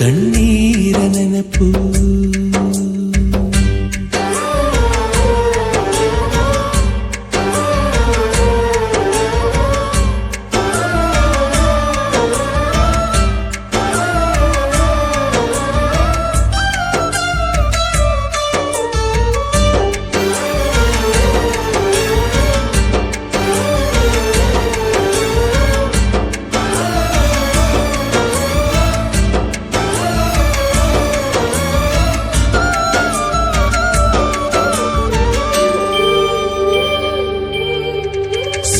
ಕಣ್ಣೀರ ನೆನಪು